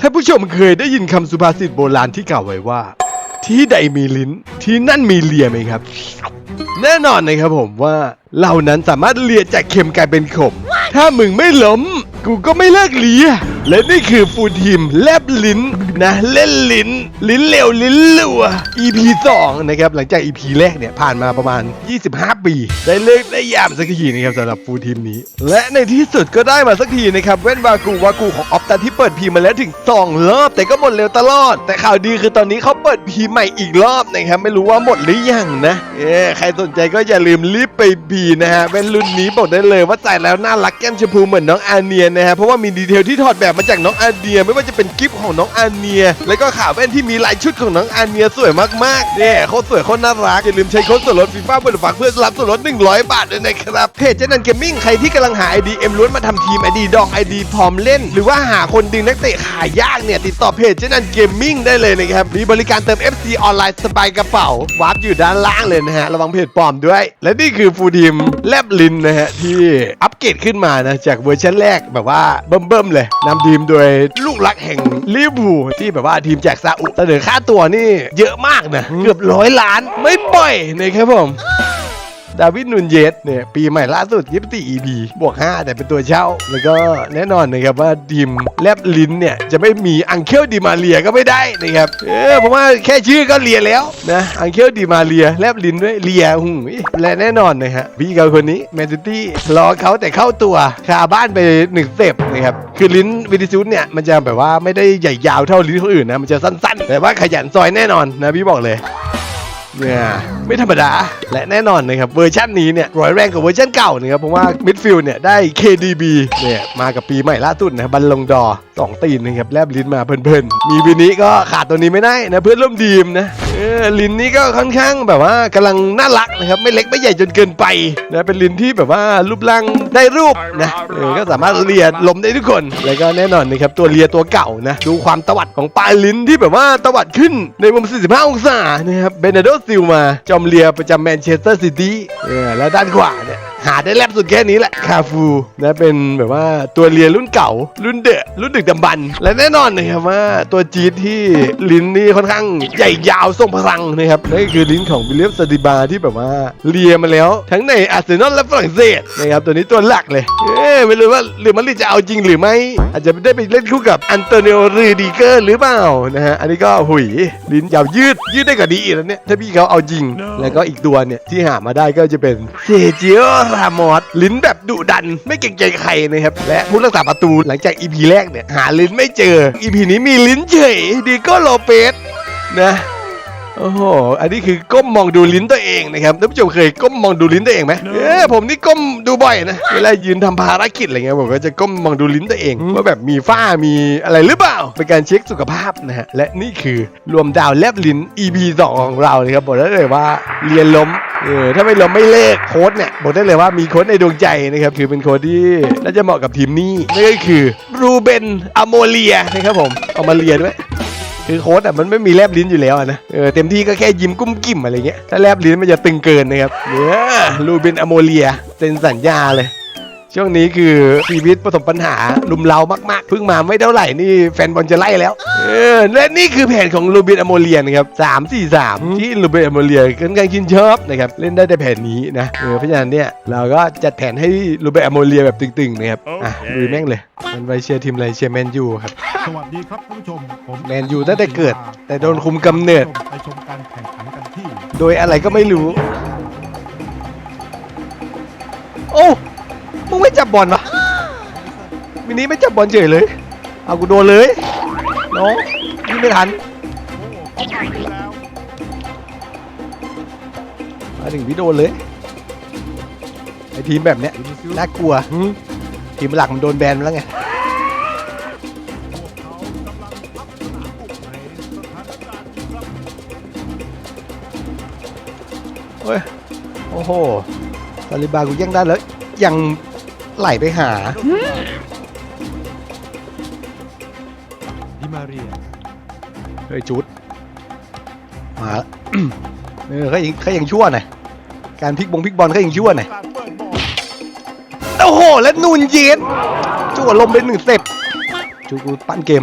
ท่านผู้ชมเคยได้ยินคำสุภาษิตโบราณที่กล่าวไว้ว่า ที่ใดมีลิ้นที่นั่นมีเลียไหมครับ แน่นอนนะครับผมว่าเรานั้นสามารถเลียจากเค็มกลายเป็นขม ถ้ามึงไม่ล้ม กูก็ไม่เลิกเลีย และนี่คือฟูทีมแลบลิ้นนะเล่นลิ้น ลิ้นเร็วลิ้นรัว EP 2 นะครับ หลังจาก EP แรกเนี่ย ผ่านมาประมาณ 25 ปี ได้เลิกได้ยามสักทีนะครับสำหรับฟูทีมนี้ และในที่สุดก็ได้มาสักทีนะครับเว้นวากูวากูของออฟตาที่เปิดพีมาแล้วถึง 2 รอบ แต่ก็หมดเร็วตลอด แต่ข่าวดีคือตอนนี้เขาเปิดพีใหม่อีกรอบนะครับไม่รู้ว่าหมดหรือยังนะเออใครสนใจก็อย่าลืมรีบไปพีนะฮะเป็นรุ่นนี้บอกได้เลยว่าใส่แล้วน่ารักแก้มชมพูเหมือนน้องอาเนียนะฮะเพราะว่ามีดีเทลที่ถอดแบบมาจากน้องอาเนีย ไม่ว่าจะเป็นกิฟต์ของน้องอาเนีย แล้วก็ขาแว่นที่มีลายชุดของน้องอาเนียสวยมากๆเนี่ยโคตรสวยโคตรน่ารักอย่าลืมใช้โค้ดส่วนลดฟีฟ่าบนฝากเพื่อรับส่วนลด 100 บาทด้วยนะครับเพจเจนันเกมมิ่งใครที่กำลังหา ID เอ็มล้วนมาทำทีม ID ดอง ID พร้อมเล่น หรือว่าหาคนดึงนักเตะขายยากเนี่ยติดต่อเพจเจนันเกมมิ่งได้เลยนะครับมีบริการเติม FC ออนไลน์สบายกระเป๋าวาร์ปอยู่ด้านล่างเลยนะฮะระวังเพจปลอมด้วย และนี่คือฟูลทีมแลบลินนะฮะที่อัปเกรดขึ้นมานะจากเวอร์ชันแรกแบบว่าเบิ่มๆเลยนำทีมโดยลูกรักแห่งลิเวอร์พูลที่แบบว่าทีมจากซาอุเสนอค่าตัวนี่เยอะมากนะเกือบร้อยล้านไม่ปล่อยนะครับผม ดาวิดนุนเยสเนี่ยปีใหม่ล่าสุด24 EP บวก 5 แต่เป็นตัวเช่า แล้วก็แน่นอนนะครับว่าทีมแลบลิ้นเนี่ย จะไม่มีอังเคลดีมาเรียก็ไม่ได้นะครับเออเพราะว่าแค่ชื่อก็เลียแล้วนะอังเคลดีมาเรียแลบลิ้นด้วยเลียหูยและแน่นอนนะฮะพี่เขาคนนี้แมนซิตี้รอเขาแต่เข้าตัวคาบ้านไปหนึ่งเซปนะครับคือลิ้นวิดิซูสเนี่ยมันจะแบบว่าไม่ได้ใหญ่ยาวเท่าลิ้นคนอื่นนะมันจะสั้นๆ แต่ว่าขยันซอยแน่นอนนะพี่บอกเลย เนี่ยไม่ธรรมดา และแน่นอนนะครับเวอร์ชันนี้เนี่ยร้อยแรงกว่าเวอร์ชันเก่านะครับเพราะว่ามิดฟิลด์เนี่ยได้ KDB เนี่ยมากับปีใหม่ล่าสุดนะบัลลงดอสองตีนนะครับแลบลิ้นมาเพลินๆมีวินี้ก็ขาดตัวนี้ไม่ได้นะเพื่อนร่วมดีมนะ ออลิ้นนี้ก็ค่อนข้างแบบว่ากำลังน่ารักนะครับ ไม่เล็กไม่ใหญ่จนเกินไปนะเป็นลิ้นที่แบบว่ารูปร่างได้รูปนะเออก็สามารถเลียลมได้ทุกคน แล้วก็แน่นอนนะครับตัวเลียตัวเก่านะดูความตวัดของปลายลิ้นที่แบบว่าตวัดขึ้นในมุม 45 องศานะครับเบนเนโดซิลมาจอมเลียประจำแมนเชสเตอร์ซิตี้เออแล้วด้านขวาเนี่ยหาได้แลบสุดแค่นี้แหละคาฟูนะเป็นแบบว่าตัวเลียรุ่นเก่า รุ่นเดอะรุ่นดึกดำบรรพ์และแน่นอนนะครับว่าตัวจี๊ดที่ลิ้นนี่ค่อนข้างใหญ่ยาวทรงพลังนะครับนั่นคือลิ้นของวิลเลียมสติบาที่แบบว่าเลียมาแล้ว ทั้งในอาร์เซนอลและฝรั่งเศสนะครับตัวนี้ตัวหลักเลยเอ๊ไม่รู้ว่าหรือมันจะเอาจริงหรือไม่ อาจจะไม่ได้ไปเล่นคู่กับอันโตนิโอรีดิเกอร์หรือเปล่านะฮะอันนี้ก็หุยลิ้นยาวยืดยืดได้กว่านี้อีกแล้วเนี่ยถ้าพี่เขาเอาจริง แล้วก็อีกตัวเนี่ยที่หามาได้ก็จะเป็นเซจิโอรามอสลิ้นแบบดุดัน ไม่เกรงใจใครนะครับ และผู้รักษาประตูหลังจากอีพีแรกเนี่ย หาลิ้นไม่เจออีพีนี้มีลิ้นเฉยดีโก้โลเปสนะ โอ้โห อันนี้คือก้มมองดูลิ้นตัวเองนะครับท่านผู้ชมเคยก้มมองดูลิ้นตัวเองไหมเออผมนี่ก้มดูบ่อยนะ เวลายืนทำภารกิจอะไรเงี้ยผมก็จะก้มมองดูลิ้นตัวเองว่าแบบมีฝ้ามีอะไรหรือเปล่า เป็นการเช็คสุขภาพนะฮะ และนี่คือรวมดาวแลบลิ้น EP 2ของเรานะครับบอกได้เลยว่าเรียนล้มเออถ้าไม่ล้มไม่เลิกโค้ดเนี่ยบอกได้เลยว่ามีโค้ดในดวงใจนะครับคือเป็นโค้ดที่น่าจะเหมาะกับทีมนี้นั่นก็คือรูเบนอโมเลียนะครับผมเอามาเลียด้วย คือโค้ดอะมันไม่มีแลบลิ้นอยู่แล้วนะเออเต็มที่ก็แค่ยิ้มกุ้มกิ่มอะไรเงี้ยถ้าแลบลิ้นมันจะตึงเกินนะครับเนี่ยลูบินอโมเลียเซ็นสัญญาเลย ช่วงนี้คือชีวิตประสบปัญหาลุมเรามากๆเพิ่งมาไม่เท่าไหร่นี่แฟนบอลจะไล่แล้ว เออและนี่คือแผนของลูเบนอโมเลียนะครับสามสี่สามที่ลูเบนอโมเลียค่อนข้างชื่นชอบนะครับเล่นได้แต่แผนนี้นะเออเพราะฉะนั้นเนี่ยเราก็จัดแผนให้ลูเบนอโมเลียแบบตึงๆนะครับอะลุยแม่งเลยมันไปเชียร์ทีมอะไรเชียร์แมนยูครับสวัสดีครับท่านผู้ชมผมแมนยูตั้งแต่เกิด แต่โดนคุมกำเนิดไปชมการแข่งขันกันที่ โดยอะไรก็ไม่รู้ โอ้มึ งไม่จับบอลวะมินี้ไม่จับบอลเฉยเลย เอากูโดนเลยน้องยิงไม่ทันโอ้เขาไปแล้วมาถึงพี่โดนเลยไอทีมแบบเนี้ยน่ากลัวทีมหลักมันโดนแบนแล้วไงเฮ้ยโอ้โหซาลิบากูย่งได้แล้วยัง ไหลไปหา ดิมาเรียเฮ้ยจุด มาละเออเขายังเขายังชั่วหน่อยการพลิกบงพลิกบอลเขายังชั่วหน่อยการเปิดบอลโอ้โห แล้วนูนเยสจั่วลมเป็นหนึ่งสเต็ปจูกูปั้นเกม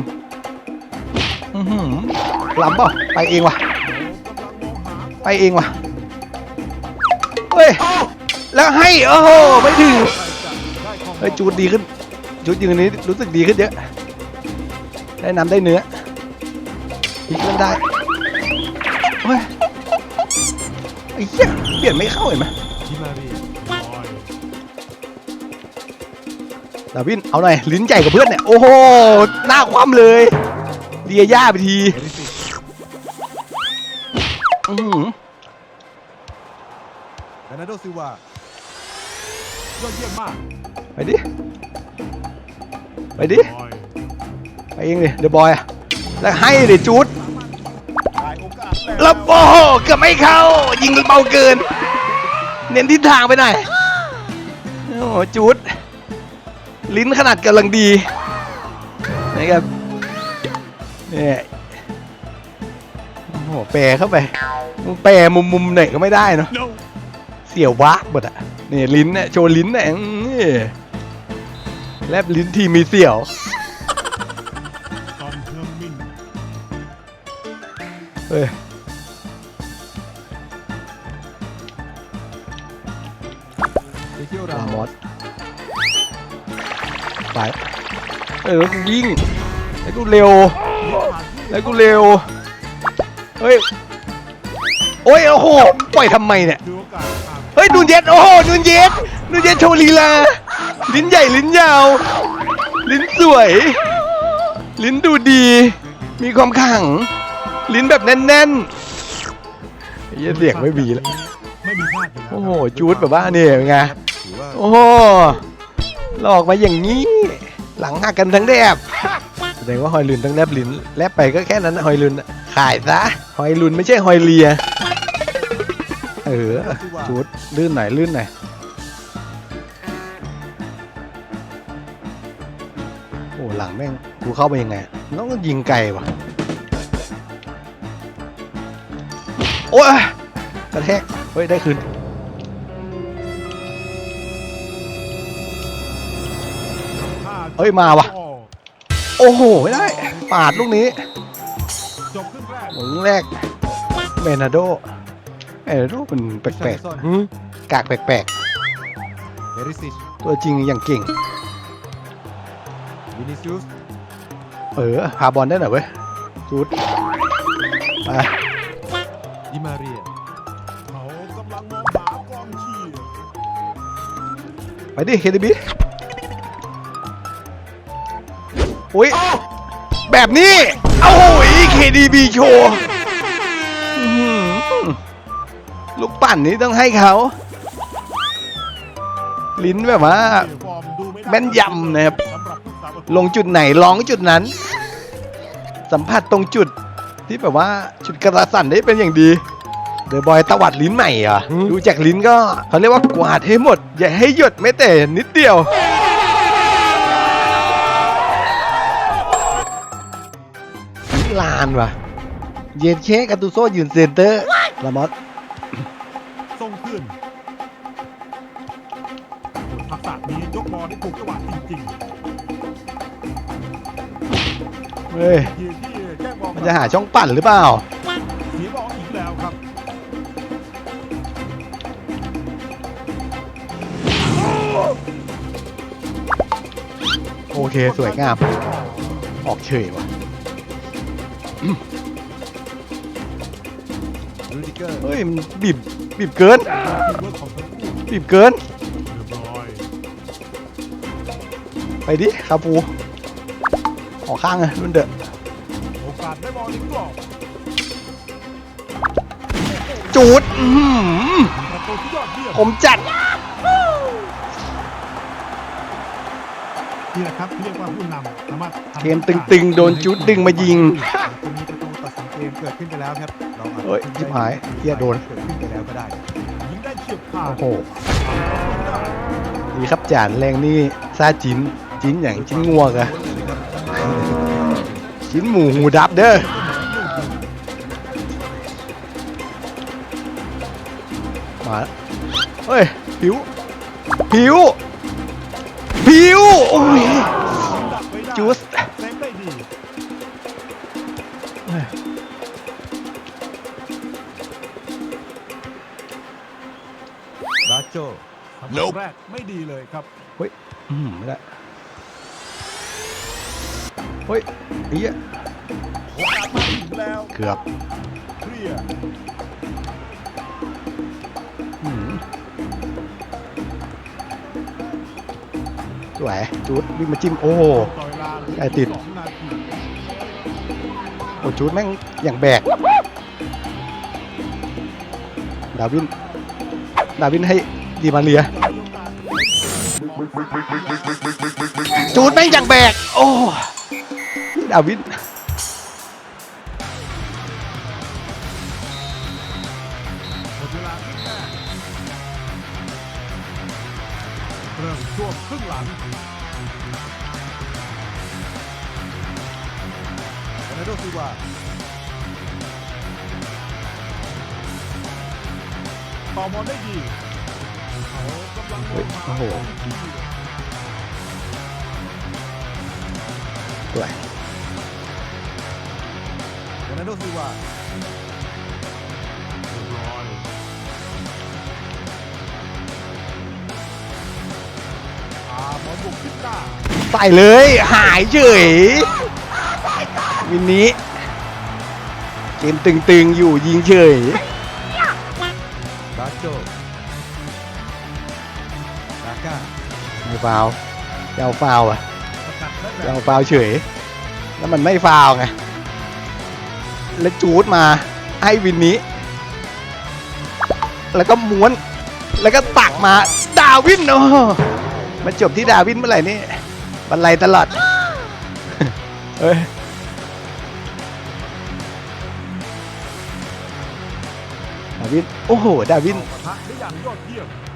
อหือล้ำเปล่าไปเองว่ะกำลังมองหาไปเองว่ะเฮ้ย แล้วให้ โอ้โห ไม่ถึง เฮ้ยจูดดีขึ้นจูดยืนนี้รู้สึกดีขึ้นเยอะ ได้น้ำได้เนื้ออีกเล่นได้เฮ้ยไอ้เหี้ยเปลี่ยนไม่เข้าเห็นไหมดาบินเอาหน่อยลิ้นใหญ่กับเพื่อนเนี่ยโอ้โหหน้าคว่ำเลยเลียย่าไปทีเอริสิอื้อนาโดซิวายอดเยี่ยมมาก ไปดิ ไปดิบอยไปเองเลยเดอะบอยอะแล้วให้เลยจูดได้โอกาสแล้วแล้วโอ้โหเกือบไม่เข้า ยิงเบาเกิน เน้นทิศทางไปหน่อยโอ้โหจูดลิ้นขนาดกำลังดีนะครับเนี่ยโอ้โหแปรเข้าไปมึงแปรมุมมุมๆไหนก็ไม่ได้เนาะ No เสียววะหมดอะนี่ลิ้นเนี่ยโชว์ลิ้นเนี่ยอื้อ แลบลิ้นทีมีเสียวตอนเฮืองมินเอ้ย ไปเที่ยวลารามอสไป เออแล้วกูวิ่ง แล้วกูเร็ว แล้วกูเร็ว เฮ้ย โอ้ย โอ้โห ปล่อยทำไมเนี่ยดูโอกาสอ่านเฮ้ย นูนเย็ด โอ้โห นูนเย็ด นูนเย็ดโชว์ลีลา ลิ้นใหญ่ลิ้นยาว ลิ้นสวย ลิ้นดูดี มีความขลัง ลิ้นแบบแน่นๆไอ้เหี้ยเสียงไม่มีแล้ว ไม่มีพลาดอยู่แล้วโอ้โหจูดแบบว่าเนี่ยเป็นไง ถือว่าโอ้โหหลอกมาอย่างนี้ หลังหักกันทั้งแดบแสดงว่าฮอยลุนต้องแลบลิ้นแลบไปก็แค่นั้นนะฮอยลุนอะขายซะฮอยลุนไม่ใช่ฮอยเลีย เออจูดลื่นหน่อยลื่นหน่อย ลังแม่งกูเข้าไปยังไงนต้องยิงไกลว่ะโอ้ยกระแทกเฮ้ยได้คืนเฮ้ยมาว่ะโอ้โหไม่ได้ปาดลูกนี้จบครึ่งแรกหมุนแรกเมนาโดเมนโดมันแปลกๆหืมกากแปลกๆตัวจริงอย่างเก่ง วินิซิอุสเออพาบอลได้หน่อยเว้ยจูดไปดิมาเรียเขากำลังมองหากองเชียร์ไปดิเคดีบีอุ้ยแบบนี้เอาโหย KDB โชว์อื้อหือลูกปั่นนี้ต้องให้เขา ลิ้นแบบว่าฟอร์มดูไม่ได้แม่นยำนะครับ ลงจุดไหนร้องจุดนั้น สัมผัสตรงจุดที่แบบว่าจุดกระสันได้เป็นอย่างดีเดอะบอยตวัดลิ้นใหม่เหรอดูจากลิ้นก็เขาเรียกว่ากวาดให้หมด อย่าให้หยดแม้แต่นิดเดียวลานว่ะ เย็นเชกาตูโซยืนเซนเตอร์ลามอสทรงขึ้นทักษะนี้ยกบอลได้ถูกจังหวะจริง เฮ้ยๆทีที่แจ้งบอลมันจะหาช่องปั่นหรือเปล่า เสียบอลอีกแล้วครับโอเค สวยงาม ออกเฉยว่ะ รูดิเกอร์เฮ้ย มันบีบ บีบเกินทีมเวิร์คของทั้งคู่บีบเกิน เรียบร้อยไปดิคาปู ออกข้างเลยรุ่นเดอะโอกาสได้บอลอีกรอบจูดอื้อหือประตูที่ยอดเยี่ยมผมจัด นี่แหละครับที่เรียกว่าผู้นำสามารถทำเกมตึงๆโดนจูดดึงมายิง จะมีประตูตัดสินเกมเกิดขึ้นไปแล้วครับเราอาจจะเฮ้ยชิบหายเหี้ยโดน เกิดขึ้นไปแล้วก็ได้ยิงได้เฉียบขาดโอ้โห ดีครับจานแรงนี่ซาจิ้นจิ้นอย่างจิ้นงัวกะ จิ้นหมูหูดับเด้อมาแล้วเฮ้ย ผิว ผิว ผิว โอ้ยจูสเซฟได้ดีอ้ยบาโจทำครั้งแรกไม่ดีเลยครับ เฮ้ย อืมไม่ได้ เฮ้ยไอ้เหี้ยโอกาสมาถึงแล้วเกือบเคลียร์อืมสวยจูดวิ่งมาจิ้มโอ้โห ต่อเวลาเหลือไอ้ติด สองนาทีโอ้จูดแม่งอย่างแบก ดาวิน ดาวินให้ดีมาเลีย จูดแม่งอย่างแบก โอ้ นี่ดาวินหมดเวลาครึ่งแรกเริ่มช่วงครึ่งหลังเอเนโดซิวาต่อบอลได้ดีเขากำลังมเฮ้อยงหาโอ้โหกองที่สวยเอเนโดซิวาเรียบร้อยอ่าบอลบุกขึ้นหน้าใส่เลยหายเฉยวินนี้เกมตึงๆ อยู่ยิงเฉยบาโจดาก้าไม่ฟาวจะเอาฟาวอะสกัดได้แบจะบเอาฟาวเฉย แล้วมันไม่ฟาวไง แล้วจูดมาให้วินนี้ แล้วก็ม้วน แล้วก็ตักมาดาวินโอ้มาจบที่ดาวินเมื่อไหร่นี่บันไลตลอดเฮ้ยดาวินโอ้โห ดาวิน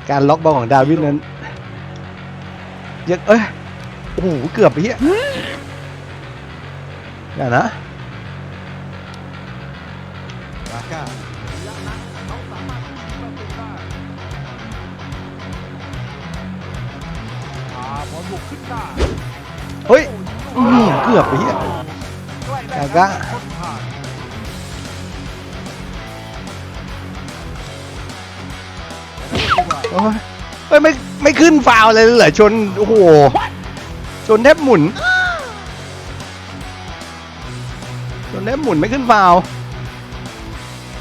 การล็อกบอลของดาวินนั้นเยอะเอ้ยโอ้โหเกือบไปเฮียอย่านะ ก้ะเฮ้ยเกือบไปเหี้ยกากะเฮ้ยไม่ไม่ขึ้นฟาวเลยเหรอชน โอ้โห ชนแทบหมุน ชนแทบหมุนไม่ขึ้นฟาว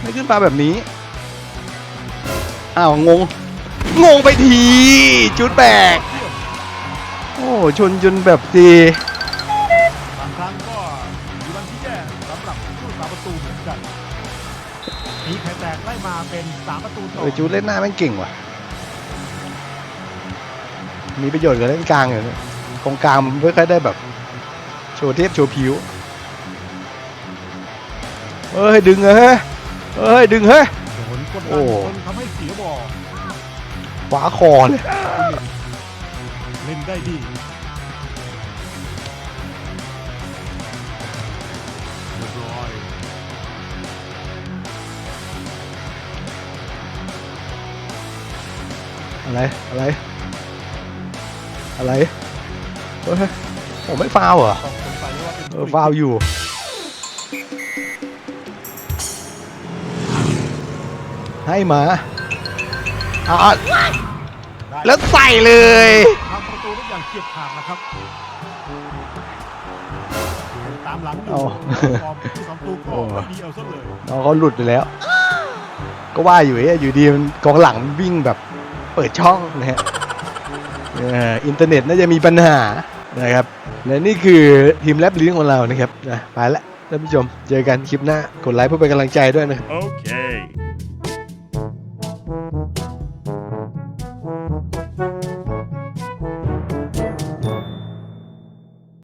ไม่ขึ้นฟาวแบบนี้ อ้าว งง งงไปที จุดแบกเยี่ยมโอ้ชนจนแบบดีบางครั้งก็มีวันที่แย่สำหรับผู้สาประตูเหมือนกันมีแพ้แตกไล่มาเป็นสามประตูต่เออจูดเล่นหน้าแม่งเก่งว่ะ มีประโยชน์กับเล่นกลางอยู่เนี่ยตรงกลางมันไม่ค่อยได้แบบ โชว์เทพโชว์ผิวเฮ้ย ดึงเฮ้ย เฮ้ย ดึงเฮ้ย ผลกดโอ้ดันจนทำให้เสียบอลขวาคอเลยเล่นได้ดีเรียบร้อยอะไร อะไร อะไรเฮ้ยผมไม่ฟาวเหรอต้องสงสัยว่าเป็นเออฟาวอยู่ ให้มาอะได้แล้วใส่เลยทำประตูได้อย่างเฉียบขาดนะครับตามหลังอยู่เอาฟอร์มผู้สองตูก็ไม่ดีเอาซะเลยน้องเขาหลุดไปแล้ว ก็ว่าอยู่เอ๊ะอยู่ดีมันกองหลังมันวิ่งแบบเปิดช่องนะฮะเอ่ออินเทอร์เน็ตน่าจะมีปัญหานะครับและนี่คือทีมแลบลิงของเรานะครับนะไปละท่านผู้ชมเจอกันคลิปหน้ากดไลค์เพื่อเป็นกำลังใจด้วยนะครับ Okay.